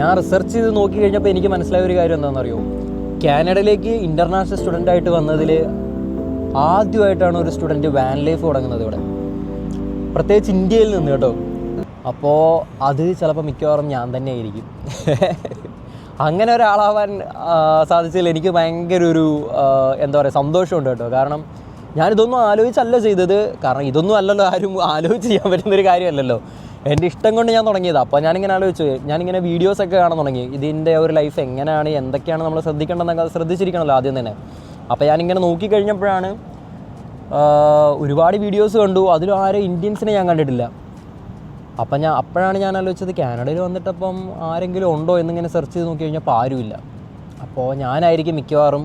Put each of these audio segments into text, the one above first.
ഞാൻ റിസർച്ച് ചെയ്ത് നോക്കി കഴിഞ്ഞപ്പോൾ എനിക്ക് മനസ്സിലായ ഒരു കാര്യം എന്താണെന്ന് അറിയോ കാനഡയിലേക്ക് ഇന്റർനാഷണൽ സ്റ്റുഡന്റ് ആയിട്ട് വന്നതിൽ ആദ്യമായിട്ടാണ് ഒരു സ്റ്റുഡന്റ് വാൻ ലൈഫ് തുടങ്ങുന്നത് ഇവിടെ. പ്രത്യേകിച്ച് ഇന്ത്യയിൽ നിന്ന് കേട്ടോ. അപ്പോൾ അത് ചിലപ്പോൾ മിക്കവാറും ഞാൻ തന്നെ ആയിരിക്കും. അങ്ങനെ ഒരാളാവാൻ സാധിച്ചതിൽ എനിക്ക് ഭയങ്കര ഒരു എന്താ പറയുക സന്തോഷമുണ്ട് കേട്ടോ. കാരണം ഞാനിതൊന്നും ആലോചിച്ചല്ല ചെയ്തത്. കാരണം ഇതൊന്നും അല്ലല്ലോ ആരും ആലോചിച്ച് ചെയ്യാൻ പറ്റുന്നൊരു കാര്യമല്ലല്ലോ. എന്റെ ഇഷ്ടം കൊണ്ട് ഞാൻ തുടങ്ങിയത്. അപ്പോൾ ഞാനിങ്ങനെ ആലോചിച്ചു. ഞാനിങ്ങനെ വീഡിയോസൊക്കെ കാണാൻ തുടങ്ങി. ഇതിന്റെ ഒരു ലൈഫ് എങ്ങനെയാണ് എന്തൊക്കെയാണ് നമ്മൾ ശ്രദ്ധിക്കേണ്ടതെന്നൊക്കെ ശ്രദ്ധിച്ചിരിക്കണമല്ലോ ആദ്യം തന്നെ. അപ്പോൾ ഞാനിങ്ങനെ നോക്കിക്കഴിഞ്ഞപ്പോഴാണ് ഒരുപാട് വീഡിയോസ് കണ്ടു. അതിലും ആരും ഇന്ത്യൻസിനെ ഞാൻ കണ്ടിട്ടില്ല. അപ്പം ഞാൻ അപ്പോഴാണ് ഞാൻ ആലോചിച്ചത് കാനഡയിൽ വന്നിട്ടപ്പം ആരെങ്കിലും ഉണ്ടോ എന്നിങ്ങനെ സെർച്ച് ചെയ്ത് നോക്കി കഴിഞ്ഞപ്പോൾ ആരുമില്ല. അപ്പോൾ ഞാനായിരിക്കും മിക്കവാറും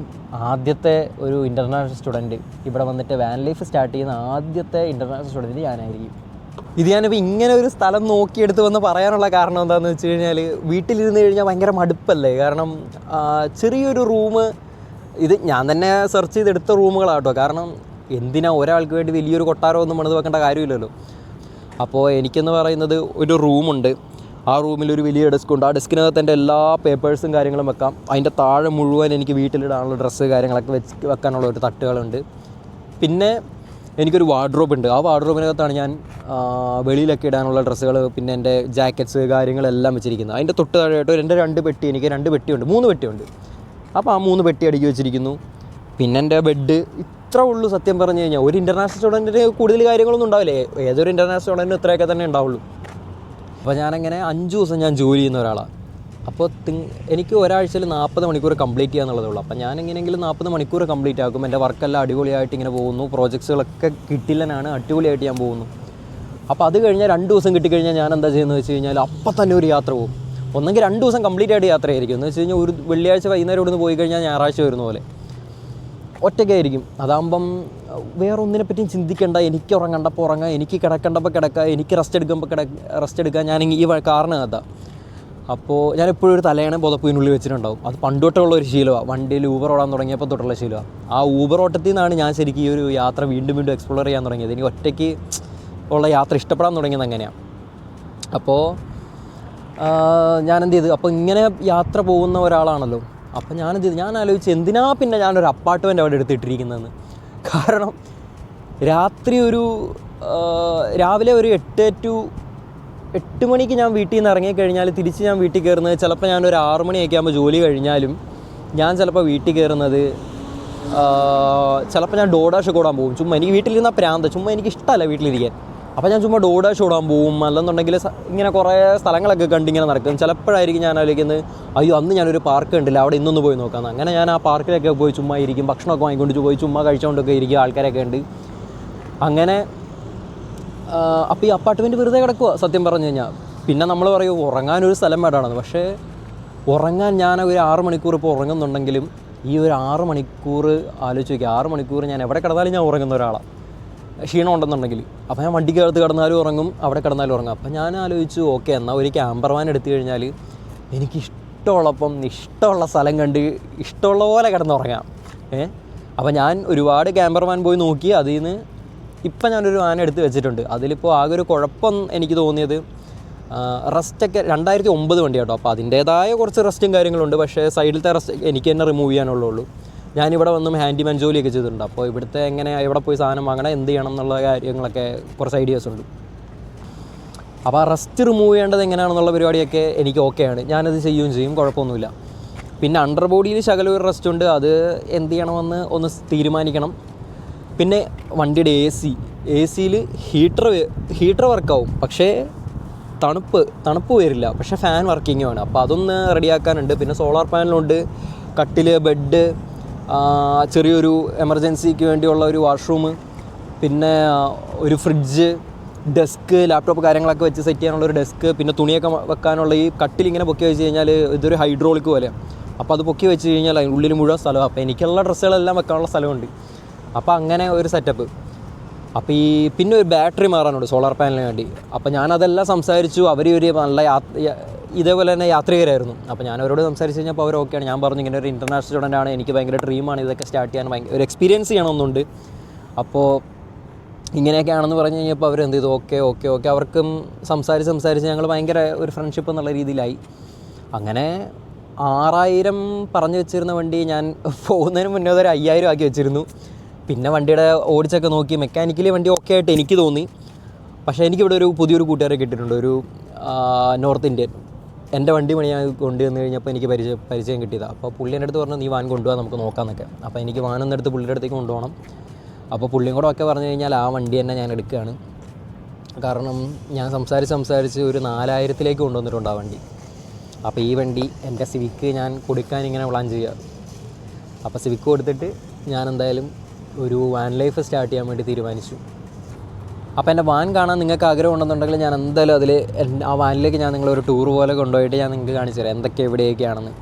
ആദ്യത്തെ ഒരു ഇന്റർനാഷണൽ സ്റ്റുഡന്റ് ഇവിടെ വന്നിട്ട് വാൻ ലൈഫ് സ്റ്റാർട്ട് ചെയ്യുന്ന ആദ്യത്തെ ഇന്റർനാഷണൽ സ്റ്റുഡന്റ് ഞാനായിരിക്കും. ഇത് ഞാനിപ്പോൾ ഇങ്ങനെ ഒരു സ്ഥലം നോക്കിയെടുത്ത് വന്ന് പറയാനുള്ള കാരണം എന്താണെന്ന് വെച്ച് കഴിഞ്ഞാൽ വീട്ടിലിരുന്ന് കഴിഞ്ഞാൽ ഭയങ്കര മടുപ്പല്ലേ? കാരണം ചെറിയൊരു റൂം ഇത് ഞാൻ തന്നെ സെർച്ച് ചെയ്തെടുത്ത റൂമുകളാട്ടോ. കാരണം എന്തിനാ ഒരാൾക്ക് വേണ്ടി വലിയൊരു കൊട്ടാരം ഒന്നും പണിത് വെക്കേണ്ട കാര്യമില്ലല്ലോ. അപ്പോൾ എനിക്കെന്ന് പറയുന്നത് ഒരു റൂമുണ്ട്. ആ റൂമിൽ ഒരു വലിയ ഡെസ്ക് ഉണ്ട്. ആ ഡെസ്കിനകത്ത് എന്റെ എല്ലാ പേപ്പേഴ്സും കാര്യങ്ങളും വെക്കാം. അതിന്റെ താഴെ മുഴുവൻ എനിക്ക് വീട്ടിലിടാനുള്ള ഡ്രസ്സ് കാര്യങ്ങളൊക്കെ വെച്ച് വെക്കാനുള്ള ഒരു തട്ടുകളുണ്ട്. പിന്നെ എനിക്കൊരു വാർഡ്രോബ് ഉണ്ട്. ആ വാർഡ്രോബിനകത്താണ് ഞാൻ വെളിയിലൊക്കെ ഇടാനുള്ള ഡ്രസ്സുകൾ പിന്നെ എന്റെ ജാക്കറ്റ്സ് കാര്യങ്ങളെല്ലാം വെച്ചിരിക്കുന്നത്. അതിന്റെ തൊട്ട് താഴെയായിട്ട് എന്റെ രണ്ട് പെട്ടി എനിക്ക് രണ്ട് പെട്ടിയുണ്ട്. മൂന്ന് പെട്ടിയുണ്ട്. അപ്പോൾ ആ മൂന്ന് പെട്ടി അടുക്കി വെച്ചിരിക്കുന്നു. പിന്നെ എന്റെ ബെഡ് ഇത്ര ഉള്ളൂ സത്യം പറഞ്ഞു കഴിഞ്ഞാൽ. ഒരു ഇന്റർനാഷണൽ സ്റ്റുഡന്റിന് കൂടുതൽ കാര്യങ്ങളൊന്നും ഉണ്ടാവില്ലേ. ഏതൊരു ഇന്റർനാഷണൽ സ്റ്റുഡന്റിന് ഇത്രയൊക്കെ തന്നെ ഉണ്ടാവുള്ളൂ. അപ്പോൾ ഞാനങ്ങനെ അഞ്ച് ദിവസം ഞാൻ ജോലി ചെയ്യുന്ന ഒരാളാണ് അപ്പോൾ തിങ് എനിക്ക് ഒരാഴ്ചയിൽ നാൽപ്പത് മണിക്കൂർ കംപ്ലീറ്റ് ചെയ്യുക എന്നുള്ളതേ ഉള്ളൂ. അപ്പോൾ ഞാൻ എങ്ങനെയെങ്കിലും നാൽപ്പത് മണിക്കൂർ കംപ്ലീറ്റ് ആക്കും. എന്റെ വർക്കെല്ലാം അടിപൊളിയായിട്ട് ഇങ്ങനെ പോകുന്നു. പ്രോജക്ട്സുകളൊക്കെ കിട്ടില്ലനാണ് അടിപൊളിയായിട്ട് ഞാൻ പോകുന്നു. അപ്പോൾ അത് കഴിഞ്ഞാൽ രണ്ട് ദിവസം കിട്ടിക്കഴിഞ്ഞാൽ ഞാൻ എന്താ ചെയ്യുന്നത് വെച്ച് കഴിഞ്ഞാൽ അപ്പം തന്നെ ഒരു യാത്ര പോകും. ഒന്നെങ്കിൽ രണ്ട് ദിവസം കംപ്ലീറ്റ് ആയിട്ട് യാത്രയായിരിക്കും. എന്ന് വെച്ച് കഴിഞ്ഞാൽ ഒരു വെള്ളിയാഴ്ച വൈകുന്നേരം ഇവിടുന്ന് പോയി കഴിഞ്ഞാൽ ഞായറാഴ്ച വരുന്ന പോലെ. ഒറ്റയ്ക്കായിരിക്കും. അതാകുമ്പം വേറെ ഒന്നിനെ പറ്റിയും ചിന്തിക്കേണ്ട. എനിക്ക് ഉറങ്ങണ്ടപ്പോൾ ഉറങ്ങാം. എനിക്ക് കിടക്കേണ്ടപ്പോൾ കിടക്കുക എനിക്ക് റെസ്റ്റ് എടുക്കുമ്പോൾ കിട റെസ്റ്റ് എടുക്കുക ഞാൻ ഈ കാരണം കാറിനകത്താ. അപ്പോൾ ഞാൻ എപ്പോഴും ഒരു തലയാണ് പുതപ്പിനുള്ളിൽ വെച്ചിട്ടുണ്ടാവും. അത് പണ്ടോട്ടുള്ള ഒരു ശീലമാണ് വണ്ടിയിൽ ഊബർ ഓടാൻ തുടങ്ങിയപ്പോൾ തൊട്ടുള്ള ശീലമാണ് ആ ഊബർ ഓട്ടത്തിൽ നിന്നാണ് ഞാൻ ശരിക്കും ഈ ഒരു യാത്ര വീണ്ടും വീണ്ടും എക്സ്പ്ലോർ ചെയ്യാൻ തുടങ്ങിയത്. എനിക്ക് ഒറ്റയ്ക്ക് ഉള്ള യാത്ര ഇഷ്ടപ്പെടാൻ തുടങ്ങിയത് അങ്ങനെയാണ് അപ്പോൾ ഞാൻ എന്ത് ചെയ്തു അപ്പോൾ ഇങ്ങനെ യാത്ര പോകുന്ന ഒരാളാണല്ലോ. അപ്പോൾ ഞാൻ എന്ത് ചെയ്തു ഞാൻ ആലോചിച്ച് എന്തിനാ പിന്നെ ഞാനൊരു അപ്പാർട്ട്മെന്റ് അവിടെ എടുത്തിട്ടിരിക്കുന്നതെന്ന്. കാരണം രാത്രി ഒരു രാവിലെ ഒരു എട്ട് ടു എട്ട് മണിക്ക് ഞാൻ വീട്ടിൽ നിന്ന് ഇറങ്ങിക്കഴിഞ്ഞാൽ തിരിച്ച് ഞാൻ വീട്ടിൽ കയറുന്നത് ചിലപ്പോൾ ഞാൻ ഒരു ആറ് മണിയൊക്കെ ആകുമ്പോൾ ജോലി കഴിഞ്ഞാലും ഞാൻ ചിലപ്പോൾ വീട്ടിൽ കയറുന്നത് ചിലപ്പോൾ ഞാൻ ഡോഡാഷ് ഓടാൻ പോകും. ചുമ്മാ എനിക്ക് വീട്ടിലിരുന്ന പ്രാന്ത. ചുമ്മാ എനിക്ക് ഇഷ്ടമല്ല വീട്ടിലിരിക്കാൻ. അപ്പോൾ ഞാൻ ചുമ്മാ ഡോഡാഷ് ഓടാൻ പോകും. അല്ലെന്നുണ്ടെങ്കിൽ ഇങ്ങനെ കുറേ സ്ഥലങ്ങളൊക്കെ കണ്ട് ഇങ്ങനെ നടക്കും. ചിലപ്പോഴായിരിക്കും ഞാൻ ആലോചിക്കുന്നത് അയ്യോ അന്ന് ഞാനൊരു പാർക്ക് കണ്ടില്ല. അവിടെ ഇന്നൊന്ന് പോയി നോക്കാം അങ്ങനെ ഞാൻ ആ പാർക്കിലൊക്കെ പോയി ചുമ്മാ ഇരിക്കും. ഭക്ഷണമൊക്കെ വാങ്ങിക്കൊണ്ട് പോയി. ചുമ്മാ കഴിച്ചുകൊണ്ടൊക്കെ ഇരിക്കും. ആൾക്കാരൊക്കെ ഉണ്ട്. അങ്ങനെ അപ്പോൾ ഈ അപ്പാർട്ട്മെന്റ് വെറുതെ കിടക്കുക സത്യം പറഞ്ഞു കഴിഞ്ഞാൽ പിന്നെ നമ്മൾ പറയും ഉറങ്ങാനൊരു സ്ഥലം വേണമെന്ന് പക്ഷേ ഉറങ്ങാൻ ഞാൻ ഒരു ആറ് മണിക്കൂർ ഇപ്പോൾ ഉറങ്ങുന്നുണ്ടെങ്കിലും ഈ ഒരു ആറ് മണിക്കൂർ ആലോചിച്ച് നോക്കി ആറ് മണിക്കൂർ ഞാൻ എവിടെ കിടന്നാലും ഞാൻ ഉറങ്ങുന്ന ഒരാളാണ് ക്ഷീണം ഉണ്ടെന്നുണ്ടെങ്കിൽ. അപ്പോൾ ഞാൻ വണ്ടിക്കകത്ത് കിടന്നാലും ഉറങ്ങും അവിടെ കിടന്നാലും ഉറങ്ങും. അപ്പോൾ ഞാൻ ആലോചിച്ചു ഓക്കെ എന്നാൽ ഒരു ക്യാമ്പർ വാൻ എടുത്തു കഴിഞ്ഞാൽ എനിക്ക് ഇഷ്ടമുള്ളപ്പം ഇഷ്ടമുള്ള സ്ഥലം കണ്ട് ഇഷ്ടമുള്ള പോലെ കിടന്നുറങ്ങാം. ഏ? അപ്പോൾ ഞാൻ ഒരുപാട് ക്യാമ്പർ വാൻ പോയി നോക്കി അതിൽ നിന്ന് ഇപ്പം ഞാനൊരു ആന എടുത്ത് വെച്ചിട്ടുണ്ട്. അതിലിപ്പോൾ ആകെ ഒരു കുഴപ്പം എനിക്ക് തോന്നിയത് റസ്റ്റൊക്കെ രണ്ടായിരത്തി ഒമ്പത് വണ്ടി കേട്ടോ അപ്പോൾ അതിന്റേതായ കുറച്ച് റസ്റ്റും കാര്യങ്ങളുണ്ട്. പക്ഷേ സൈഡിലത്തെ റസ്റ്റ് എനിക്ക് തന്നെ റിമൂവ് ചെയ്യാനുള്ളൂ ഞാനിവിടെ വന്നും ഹാൻഡിമാൻ ജോലിയൊക്കെ ചെയ്തിട്ടുണ്ട്. അപ്പോൾ ഇവിടുത്തെ എങ്ങനെ എവിടെ പോയി സാധനം വാങ്ങണം എന്ത് ചെയ്യണം എന്നുള്ള കാര്യങ്ങളൊക്കെ കുറച്ച് ഐഡിയാസ് ഉണ്ട്. അപ്പോൾ ആ റസ്റ്റ് റിമൂവ് ചെയ്യേണ്ടത് എങ്ങനെയാണെന്നുള്ള പരിപാടിയൊക്കെ എനിക്ക് ഓക്കെയാണ് ഞാനത് ചെയ്യുകയും ചെയ്യും കുഴപ്പമൊന്നുമില്ല. പിന്നെ അണ്ടർ ബോഡിയിൽ ശകലം ഒരു റെസ്റ്റ് ഉണ്ട്. അത് എന്ത് ചെയ്യണമെന്ന് ഒന്ന് തീരുമാനിക്കണം. പിന്നെ വണ്ടിയുടെ എ സി എ സിയിൽ ഹീറ്റർ ഹീറ്റർ വർക്കാവും പക്ഷേ തണുപ്പ് തണുപ്പ് വരില്ല. പക്ഷേ ഫാൻ വർക്കിംഗ് ആണ് അപ്പോൾ അതൊന്ന് റെഡിയാക്കാനുണ്ട്. പിന്നെ സോളാർ പാനലുണ്ട് കട്ടിൽ ബെഡ് ചെറിയൊരു എമർജൻസിക്ക് വേണ്ടിയുള്ള ഒരു വാഷ്റൂം പിന്നെ ഒരു ഫ്രിഡ്ജ് ഡെസ്ക് ലാപ്ടോപ്പ് കാര്യങ്ങളൊക്കെ വെച്ച് സെറ്റ് ചെയ്യാനുള്ള ഒരു ഡെസ്ക് പിന്നെ തുണിയൊക്കെ വെക്കാനുള്ള ഈ കട്ടിൽ ഇങ്ങനെ പൊക്കി വെച്ച് കഴിഞ്ഞാൽ ഇതൊരു ഹൈഡ്രോളിക് പോലെ. അപ്പോൾ അത് പൊക്കി വെച്ച് കഴിഞ്ഞാൽ ഉള്ളിൽ മുഴുവൻ സ്ഥലമാണ് അപ്പോൾ എനിക്കുള്ള ഡ്രസ്സുകളെല്ലാം വെക്കാനുള്ള സ്ഥലമുണ്ട്. അപ്പോൾ അങ്ങനെ ഒരു സെറ്റപ്പ് അപ്പോൾ ഈ പിന്നെ ഒരു ബാറ്ററി മാറാനുണ്ട് സോളാർ പാനലിന് വേണ്ടി. അപ്പോൾ ഞാനതെല്ലാം സംസാരിച്ചു. അവർ ഒരു നല്ല യാത്ര ഇതേപോലെ തന്നെ യാത്രികരായിരുന്നു. അപ്പോൾ ഞാൻ അവരോട് സംസാരിച്ച് കഴിഞ്ഞപ്പോൾ അവർ ഓക്കെയാണ് ഞാൻ പറഞ്ഞു ഇങ്ങനെ ഒരു ഇന്റർനാഷണൽ സ്റ്റുഡന്റ് ആണ്. എനിക്ക് ഭയങ്കര ഡ്രീമാണ് ഇതൊക്കെ സ്റ്റാർട്ട് ചെയ്യാൻ ഭയങ്കര ഒരു എക്സ്പീരിയൻസ് ചെയ്യണമെന്നുണ്ട്. അപ്പോൾ ഇങ്ങനെയൊക്കെയാണെന്ന് പറഞ്ഞു കഴിഞ്ഞപ്പോൾ അവർ എന്ത് ചെയ്തു? ഓക്കെ ഓക്കെ ഓക്കെ അവർക്കും സംസാരിച്ച് സംസാരിച്ച് ഞങ്ങൾ ഭയങ്കര ഒരു ഫ്രണ്ട്ഷിപ്പ് എന്നുള്ള രീതിയിലായി. അങ്ങനെ ആറായിരം പറഞ്ഞു വെച്ചിരുന്ന വണ്ടി ഞാൻ പോകുന്നതിന് മുന്നേ ഒരു അയ്യായിരം ആക്കി വെച്ചിരുന്നു. പിന്നെ വണ്ടിയുടെ ഓടിച്ചൊക്കെ നോക്കി മെക്കാനിക്കലി വണ്ടി ഓക്കെ ആയിട്ട് എനിക്ക് തോന്നി. പക്ഷേ എനിക്കിവിടെ ഒരു പുതിയൊരു കൂട്ടുകാരെ കിട്ടിയിട്ടുണ്ട്. ഒരു നോർത്ത് ഇന്ത്യൻ എന്റെ വണ്ടി പണി ഞാൻ കൊണ്ടുവന്ന് കഴിഞ്ഞപ്പോൾ എനിക്ക് പരിചയം പരിചയം കിട്ടിയതാണ് അപ്പോൾ പുള്ളി എന്റെ അടുത്ത് പറഞ്ഞു നീ വാൻ കൊണ്ടുപോകാൻ നമുക്ക് നോക്കാമെന്നൊക്കെ അപ്പോൾ എനിക്ക് വാൻ എടുത്ത് പുള്ളിയുടെ അടുത്തേക്ക് കൊണ്ടുപോകണം. അപ്പോൾ പുള്ളിയും കൂടെ ഒക്കെ പറഞ്ഞു കഴിഞ്ഞാൽ ആ വണ്ടി തന്നെ ഞാൻ എടുക്കുകയാണ്. കാരണം ഞാൻ സംസാരിച്ച് സംസാരിച്ച് ഒരു നാലായിരത്തിലേക്ക് കൊണ്ടുവന്നിട്ടുണ്ട് ആ വണ്ടി. അപ്പോൾ ഈ വണ്ടി എന്റെ സിവിക്ക് ഞാൻ കൊടുക്കാൻ ഇങ്ങനെ പ്ലാൻ ചെയ്യുക. അപ്പോൾ സിവിക്ക് കൊടുത്തിട്ട് ഞാൻ എന്തായാലും ഒരു വാൻ ലൈഫ് സ്റ്റാർട്ട് ചെയ്യാൻ വേണ്ടി തീരുമാനിച്ചു. അപ്പോൾ എന്റെ വാൻ കാണാൻ നിങ്ങൾക്ക് ആഗ്രഹം ഉണ്ടെന്നുണ്ടെങ്കിൽ ഞാൻ എന്തായാലും അതിൽ ആ വാനിലേക്ക് ഞാൻ നിങ്ങളൊരു ടൂർ പോലെ കൊണ്ടുപോയിട്ട് ഞാൻ നിങ്ങൾക്ക് കാണിച്ചു തരാം. എന്തൊക്കെ എവിടെയൊക്കെയാണെന്ന്.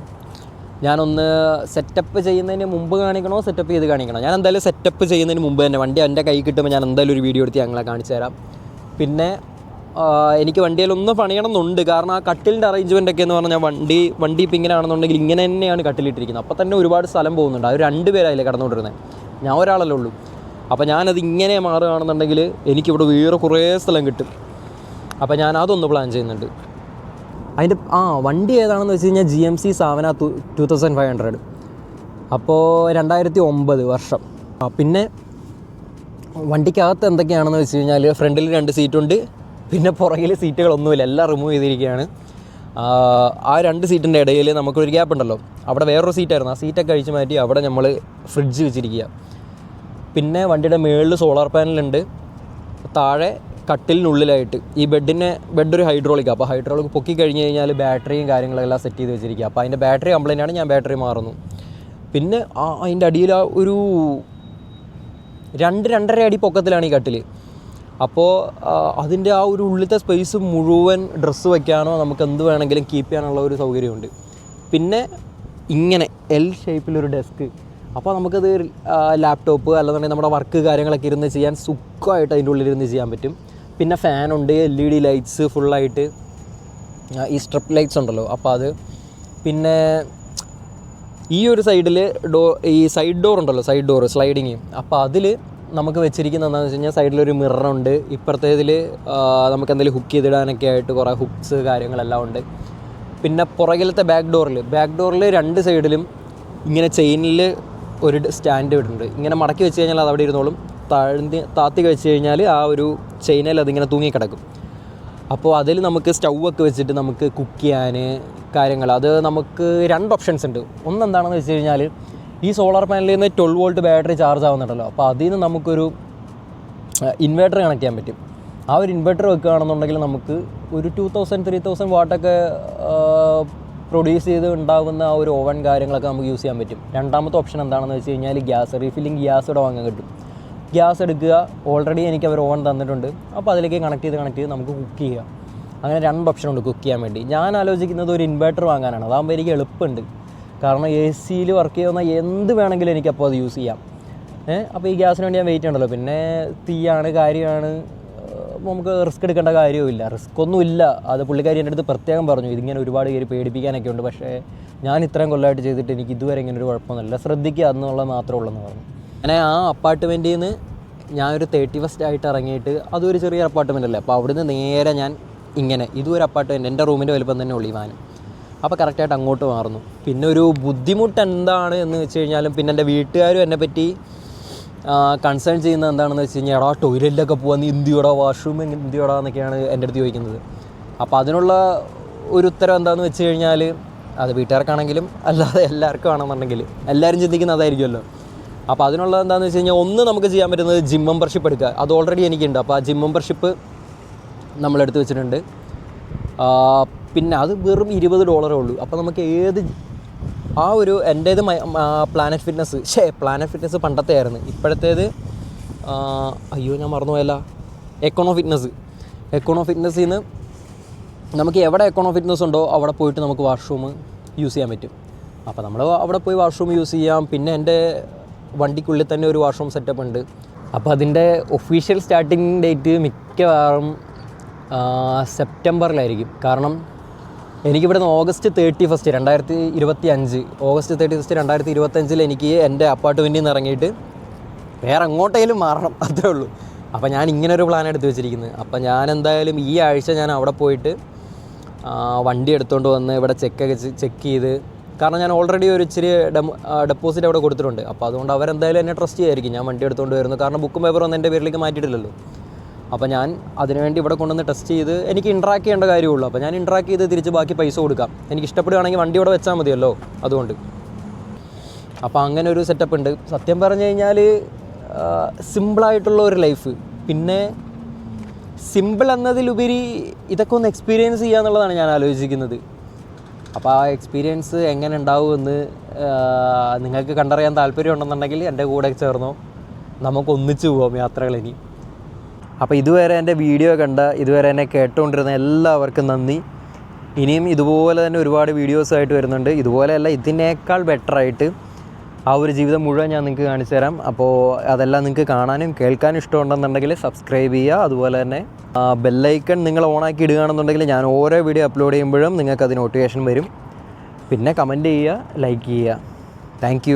ഞാനൊന്ന് സെറ്റപ്പ് ചെയ്യുന്നതിന് മുമ്പ് കാണിക്കണോ? സെറ്റപ്പ് ചെയ്ത് കാണിക്കണോ? ഞാൻ എന്തായാലും സെറ്റപ്പ് ചെയ്യുന്നതിന് മുമ്പ് തന്നെ വണ്ടി എന്റെ കൈ കിട്ടുമ്പോൾ ഞാൻ എന്തായാലും ഒരു വീഡിയോ എടുത്ത് ഞങ്ങളെ കാണിച്ചു തരാം. പിന്നെ എനിക്ക് വണ്ടിയിലൊന്ന് പണിയണം എന്നുണ്ട് കാരണം ആ കട്ടിലിന്റെ അറേഞ്ച്മെന്റ് ഒക്കെ എന്ന് പറഞ്ഞാൽ വണ്ടി വണ്ടി ഇപ്പം ഇങ്ങനെ ആണെന്നുണ്ടെങ്കിൽ ഇങ്ങനെ തന്നെയാണ് കട്ടിലിട്ടിരിക്കുന്നത്. അപ്പോൾ തന്നെ ഒരുപാട് സ്ഥലം പോകുന്നുണ്ട്. അവർ രണ്ട് പേരായില്ലേ കടന്നുകൊണ്ടിരുന്നത് ഞാൻ ഒരാളല്ലേ ഉള്ളൂ. അപ്പോൾ ഞാനത് ഇങ്ങനെ മാറുകയാണെന്നുണ്ടെങ്കിൽ എനിക്കിവിടെ വേറെ കുറേ സ്ഥലം കിട്ടും. അപ്പോൾ ഞാൻ അതൊന്ന് പ്ലാൻ ചെയ്യുന്നുണ്ട്. അതിന്റെ ആ വണ്ടി ഏതാണെന്ന് വെച്ച് കഴിഞ്ഞാൽ G M C Savana two thousand five hundred അപ്പോൾ രണ്ടായിരത്തി ഒമ്പത് വർഷം. ആ പിന്നെ വണ്ടിക്കകത്ത് എന്തൊക്കെയാണെന്ന് വെച്ച് കഴിഞ്ഞാൽ ഫ്രണ്ടിൽ രണ്ട് സീറ്റുണ്ട് പിന്നെ പുറകിൽ സീറ്റുകളൊന്നുമില്ല എല്ലാം റിമൂവ് ചെയ്തിരിക്കുകയാണ്. ആ, രണ്ട് സീറ്റിന്റെ ഇടയിൽ നമുക്കൊരു ഗ്യാപ്പ് ഉണ്ടല്ലോ. അവിടെ വേറൊരു സീറ്റായിരുന്നു ആ സീറ്റൊക്കെ കഴിച്ച് മാറ്റി അവിടെ നമ്മൾ ഫ്രിഡ്ജ് വെച്ചിരിക്കുക. പിന്നെ വണ്ടിയുടെ മുകളിൽ സോളാർ പാനലുണ്ട് താഴെ കട്ടിലിനുള്ളിലായിട്ട് ഈ ബെഡിനെ ബെഡ് ഒരു ഹൈഡ്രോളിക് അപ്പോൾ ഹൈഡ്രോളിക് പൊക്കി കഴിഞ്ഞ് കഴിഞ്ഞാൽ ബാറ്ററിയും കാര്യങ്ങളെല്ലാം സെറ്റ് ചെയ്ത് വെച്ചിരിക്കുക. അപ്പോൾ അതിന്റെ ബാറ്ററി കംപ്ലൈന്റ് ആണ് ഞാൻ ബാറ്ററി മാറുന്നു. പിന്നെ ആ അതിന്റെ അടിയിൽ ആ ഒരു രണ്ട് രണ്ടര അടി പൊക്കത്തിലാണ് ഈ കട്ടിൽ അപ്പോൾ അതിന്റെ ആ ഒരു ഉള്ളിലത്തെ സ്പേസ് മുഴുവൻ ഡ്രസ്സ് വയ്ക്കാനോ നമുക്ക് എന്ത് വേണമെങ്കിലും കീപ്പ് ചെയ്യാനുള്ള ഒരു സൗകര്യമുണ്ട്. പിന്നെ ഇങ്ങനെ എൽ ഷേപ്പിലൊരു ഡെസ്ക് അപ്പോൾ നമുക്കത് ലാപ്ടോപ്പ് അല്ലെന്നുണ്ടെങ്കിൽ നമ്മുടെ വർക്ക് കാര്യങ്ങളൊക്കെ ഇരുന്ന് ചെയ്യാൻ സുഖമായിട്ട് അതിന്റെ ഉള്ളിൽ ഇരുന്ന് ചെയ്യാൻ പറ്റും. പിന്നെ ഫാനുണ്ട് എൽ ഇ ഡി ലൈറ്റ്സ് ഫുള്ളായിട്ട് ഈ സ്ട്രിപ്പ് ലൈറ്റ്സ് ഉണ്ടല്ലോ അപ്പോൾ അത്. പിന്നെ ഈ ഒരു സൈഡിൽ ഡോ ഈ സൈഡ് ഡോർ ഉണ്ടല്ലോ സൈഡ് ഡോർ സ്ലൈഡിങ് അപ്പോൾ അതിൽ നമുക്ക് വെച്ചിരിക്കുന്ന എന്താണെന്ന് വെച്ച് കഴിഞ്ഞാൽ സൈഡിലൊരു ഉണ്ട് ഇപ്പുറത്തേതിൽ നമുക്ക് എന്തെങ്കിലും ഹുക്ക് ചെയ്തിടാനൊക്കെ ആയിട്ട് കുറേ ഹുക്സ് കാര്യങ്ങളെല്ലാം ഉണ്ട്. പിന്നെ പുറകിലത്തെ ബാക്ക് ഡോറിൽ ബാക്ക് ഡോറിൽ രണ്ട് സൈഡിലും ഇങ്ങനെ ചെയിനിൽ ഒരു സ്റ്റാൻഡ് ഇടുന്നുണ്ട് ഇങ്ങനെ മടക്കി വെച്ച് കഴിഞ്ഞാൽ അത് അവിടെ ഇരുന്നോളും. താഴ്ത്തി താത്തി വെച്ച് കഴിഞ്ഞാൽ ആ ഒരു ചെയിനിൽ അതിങ്ങനെ തൂങ്ങിക്കിടക്കും. അപ്പോൾ അതിൽ നമുക്ക് സ്റ്റൗ ഒക്കെ വെച്ചിട്ട് നമുക്ക് കുക്ക് ചെയ്യാൻ കാര്യങ്ങൾ അത് നമുക്ക് രണ്ട് ഓപ്ഷൻസ് ഉണ്ട്. ഒന്ന് എന്താണെന്ന് വെച്ച് കഴിഞ്ഞാൽ ഈ സോളാർ പാനലിൽ നിന്ന് ട്വൽവ് വോൾട്ട് ബാറ്ററി ചാർജ് ആവുന്നുണ്ടല്ലോ. അപ്പോൾ അതിൽ നിന്ന് നമുക്കൊരു ഇൻവേർട്ടർ കണക്ട് ചെയ്യാൻ പറ്റും. ആ ഒരു ഇൻവെർട്ടർ വെക്കുകയാണെന്നുണ്ടെങ്കിൽ നമുക്ക് ഒരു ടു തൗസൻഡ് ത്രീ തൗസൻഡ് വാട്ടൊക്കെ പ്രൊഡ്യൂസ് ചെയ്ത് ഉണ്ടാകുന്ന ആ ഒരു ഓവൻ കാര്യങ്ങളൊക്കെ നമുക്ക് യൂസ് ചെയ്യാൻ പറ്റും. രണ്ടാമത്തെ ഓപ്ഷൻ എന്താണെന്ന് വെച്ച് കഴിഞ്ഞാൽ ഗ്യാസ് റീഫില്ലിംഗ് ഗ്യാസ് ഇവിടെ വാങ്ങാൻ കിട്ടും. ഗ്യാസ് എടുക്കുക ഓൾറെഡി എനിക്ക് അവർ ഓവൻ തന്നിട്ടുണ്ട്. അപ്പോൾ അതിലേക്ക് കണക്ട് ചെയ്ത് കണക്ട് ചെയ്ത് നമുക്ക് കുക്ക് ചെയ്യാം. അങ്ങനെ രണ്ട് ഓപ്ഷൻ ഉണ്ട് കുക്ക് ചെയ്യാൻ വേണ്ടി. ഞാൻ ആലോചിക്കുന്നത് ഒരു ഇൻവെർട്ടർ വാങ്ങാനാണ്. അതാകുമ്പോൾ എനിക്ക് എളുപ്പമുണ്ട്. കാരണം എ സിയിൽ വർക്ക് ചെയ്യുന്ന എന്ത് വേണമെങ്കിലും എനിക്കപ്പോൾ അത് യൂസ് ചെയ്യാം. അപ്പോൾ ഈ ഗ്യാസിന് വേണ്ടി ഞാൻ വെയിറ്റ് ഉണ്ടല്ലോ പിന്നെ തീയാണ് കാര്യമാണ്. നമുക്ക് റിസ്ക് എടുക്കേണ്ട കാര്യവുമില്ല. റിസ്ക് ഒന്നുമില്ല അത് പുള്ളിക്കാരി എന്റെ അടുത്ത് പ്രത്യേകം പറഞ്ഞു. ഇതിങ്ങനെ ഒരുപാട് പേര് പേടിപ്പിക്കാനൊക്കെ ഉണ്ട്. പക്ഷേ ഞാൻ ഇത്രയും കൊല്ലമായിട്ട് ചെയ്തിട്ട് എനിക്ക് ഇതുവരെ ഇങ്ങനെ ഒരു കുഴപ്പമൊന്നുമില്ല. ശ്രദ്ധിക്കുക എന്നുള്ളത് മാത്രമേ ഉള്ളൂ എന്ന് പറഞ്ഞു. അങ്ങനെ ആ അപ്പാർട്ട്മെന്റിൽ നിന്ന് ഞാനൊരു തേർട്ടി ഫസ്റ്റ് ആയിട്ട് ഇറങ്ങിയിട്ട് അതൊരു ചെറിയ അപ്പാർട്ട്മെന്റ് അല്ലേ? അപ്പോൾ അവിടുന്ന് നേരെ ഞാൻ ഇങ്ങനെ ഇതും ഒരു അപ്പാർട്ട്മെന്റ് എന്റെ റൂമിന്റെ വലുപ്പം തന്നെ ഉള്ളു അപ്പോൾ കറക്റ്റായിട്ട് അങ്ങോട്ട് മാറുന്നു. പിന്നെ ഒരു ബുദ്ധിമുട്ട് എന്താണ് എന്ന് വെച്ച് കഴിഞ്ഞാലും പിന്നെ എന്റെ വീട്ടുകാരും എന്നെ പറ്റി കൺസേൺ ചെയ്യുന്നത് എന്താണെന്ന് വെച്ച് കഴിഞ്ഞാൽ എടാ ടോയ്ലറ്റിലൊക്കെ പോകാൻ നീ എന്തിയോടാ വാഷ്റൂം ഇന്ത്യയോടാ എന്നൊക്കെയാണ് എന്റെ അടുത്ത് ചോദിക്കുന്നത്. അപ്പോൾ അതിനുള്ള ഒരു ഉത്തരം എന്താണെന്ന് വെച്ച് കഴിഞ്ഞാൽ അത് വീട്ടുകാർക്കാണെങ്കിലും അല്ലാതെ എല്ലാവർക്കും ആണെന്നുണ്ടെങ്കിൽ എല്ലാവരും ചിന്തിക്കുന്നത് അതായിരിക്കുമല്ലോ. അപ്പോൾ അതിനുള്ള എന്താണെന്ന് വെച്ച് കഴിഞ്ഞാൽ ഒന്ന് നമുക്ക് ചെയ്യാൻ പറ്റുന്നത് ജിം മെമ്പർഷിപ്പ് എടുക്കുക. അത് ഓൾറെഡി എനിക്കുണ്ട്. അപ്പോൾ ആ ജിം മെമ്പർഷിപ്പ് നമ്മളെടുത്ത് വെച്ചിട്ടുണ്ട്. പിന്നെ അത് വെറും ഇരുപത് ഡോളറേ ഉള്ളൂ. അപ്പോൾ നമുക്ക് ഏത് ആ ഒരു എന്റേത് പ്ലാനറ്റ് ഫിറ്റ്നസ് ഷേ പ്ലാനറ്റ് ഫിറ്റ്നസ് പണ്ടത്തെ ആയിരുന്നു ഇപ്പോഴത്തേത് അയ്യോ ഞാൻ മറന്നുപോയല്ല. എക്കോണോ ഫിറ്റ്നസ് എക്കോണോ ഫിറ്റ്നസ്സിൽ നിന്ന് നമുക്ക് എവിടെ എക്കോണോ ഫിറ്റ്നസ് ഉണ്ടോ അവിടെ പോയിട്ട് നമുക്ക് വാഷ്റൂം യൂസ് ചെയ്യാൻ പറ്റും. അപ്പോൾ നമ്മൾ അവിടെ പോയി വാഷ്റൂം യൂസ് ചെയ്യാം. പിന്നെ എന്റെ വണ്ടിക്കുള്ളിൽ തന്നെ ഒരു വാഷ്റൂം സെറ്റപ്പ് ഉണ്ട്. അപ്പോൾ അതിന്റെ ഒഫീഷ്യൽ സ്റ്റാർട്ടിങ് ഡേറ്റ് മിക്കവാറും സെപ്റ്റംബറിലായിരിക്കും കാരണം എനിക്കിവിടുന്ന് ഓഗസ്റ്റ് തേർട്ടി ഫസ്റ്റ് രണ്ടായിരത്തി ഇരുപത്തി അഞ്ച് ഓഗസ്റ്റ് തേർട്ടി ഫസ്റ്റ് രണ്ടായിരത്തി ഇരുപത്തഞ്ചിൽ എനിക്ക് എന്റെ അപ്പാർട്ട്മെന്റിൽ നിന്ന് ഇറങ്ങിയിട്ട് വേറെ എങ്ങോട്ടേലും മാറണം അത്രേ ഉള്ളൂ. അപ്പോൾ ഞാൻ ഇങ്ങനെ ഒരു പ്ലാൻ എടുത്ത് വെച്ചിരിക്കുന്നത് അപ്പോൾ ഞാൻ എന്തായാലും ഈ ആഴ്ച ഞാൻ അവിടെ പോയിട്ട് വണ്ടി എടുത്തുകൊണ്ട് വന്ന് ഇവിടെ ചെക്കൊക്കെ ചെക്ക് ചെയ്ത് കാരണം ഞാൻ ഓൾറെഡി ഒരു ഇച്ചിരി ഡെപ്പോസിറ്റ് അവിടെ കൊടുത്തിട്ടുണ്ട്. അപ്പോൾ അതുകൊണ്ട് അവരെന്തായാലും എന്നെ ട്രസ്റ്റ് ചെയ്യായിരിക്കും. ഞാൻ വണ്ടി എടുത്തുകൊണ്ട് വരുന്നു. കാരണം ബുക്കും പേപ്പറും ഒന്നും എന്റെ പേരിലേക്ക് മാറ്റിയിട്ടില്ലല്ലോ. അപ്പോൾ ഞാൻ അതിനുവേണ്ടി ഇവിടെ കൊണ്ടുവന്ന് ടെസ്റ്റ് ചെയ്ത് എനിക്ക് ഇൻട്രാക്ട് ചെയ്യേണ്ട കാര്യമുള്ളൂ. അപ്പോൾ ഞാൻ ഇൻട്രാക്ട് ചെയ്ത് തിരിച്ച് ബാക്കി പൈസ കൊടുക്കാം. എനിക്ക് ഇഷ്ടപ്പെടുകയാണെങ്കിൽ വണ്ടി ഇവിടെ വെച്ചാൽ മതിയല്ലോ അതുകൊണ്ട്. അപ്പോൾ അങ്ങനെ ഒരു സെറ്റപ്പ് ഉണ്ട്. സത്യം പറഞ്ഞു കഴിഞ്ഞാൽ സിമ്പിളായിട്ടുള്ള ഒരു ലൈഫ് പിന്നെ സിമ്പിൾ എന്നതിലുപരി ഇതൊക്കെ ഒന്ന് എക്സ്പീരിയൻസ് ചെയ്യുക എന്നുള്ളതാണ് ഞാൻ ആലോചിക്കുന്നത്. അപ്പോൾ ആ എക്സ്പീരിയൻസ് എങ്ങനെ ഉണ്ടാവുമെന്ന് നിങ്ങൾക്ക് കണ്ടറിയാൻ താല്പര്യം ഉണ്ടെന്നുണ്ടെങ്കിൽ എന്റെ കൂടെ ചേർന്നോ. നമുക്ക് ഒന്നിച്ചു പോവാം യാത്രകൾ ഇനി. അപ്പോൾ ഇതുവരെ എന്റെ വീഡിയോ കണ്ട ഇതുവരെ എന്നെ കേട്ടുകൊണ്ടിരുന്ന എല്ലാവർക്കും നന്ദി. ഇനിയും ഇതുപോലെ തന്നെ ഒരുപാട് വീഡിയോസായിട്ട് വരുന്നുണ്ട്. ഇതുപോലെയല്ല ഇതിനേക്കാൾ ബെറ്ററായിട്ട് ആ ഒരു ജീവിതം മുഴുവൻ ഞാൻ നിങ്ങൾക്ക് കാണിച്ചു തരാം. അപ്പോൾ അതെല്ലാം നിങ്ങൾക്ക് കാണാനും കേൾക്കാനും ഇഷ്ടമുണ്ടെന്നുണ്ടെങ്കിൽ സബ്സ്ക്രൈബ് ചെയ്യുക. അതുപോലെ തന്നെ ബെല്ലൈക്കൺ നിങ്ങൾ ഓണാക്കി ഇടുകയാണെന്നുണ്ടെങ്കിൽ ഞാൻ ഓരോ വീഡിയോ അപ്ലോഡ് ചെയ്യുമ്പോഴും നിങ്ങൾക്ക് അത് നോട്ടിഫിക്കേഷൻ വരും. പിന്നെ കമന്റ് ചെയ്യുക ലൈക്ക് ചെയ്യുക. താങ്ക്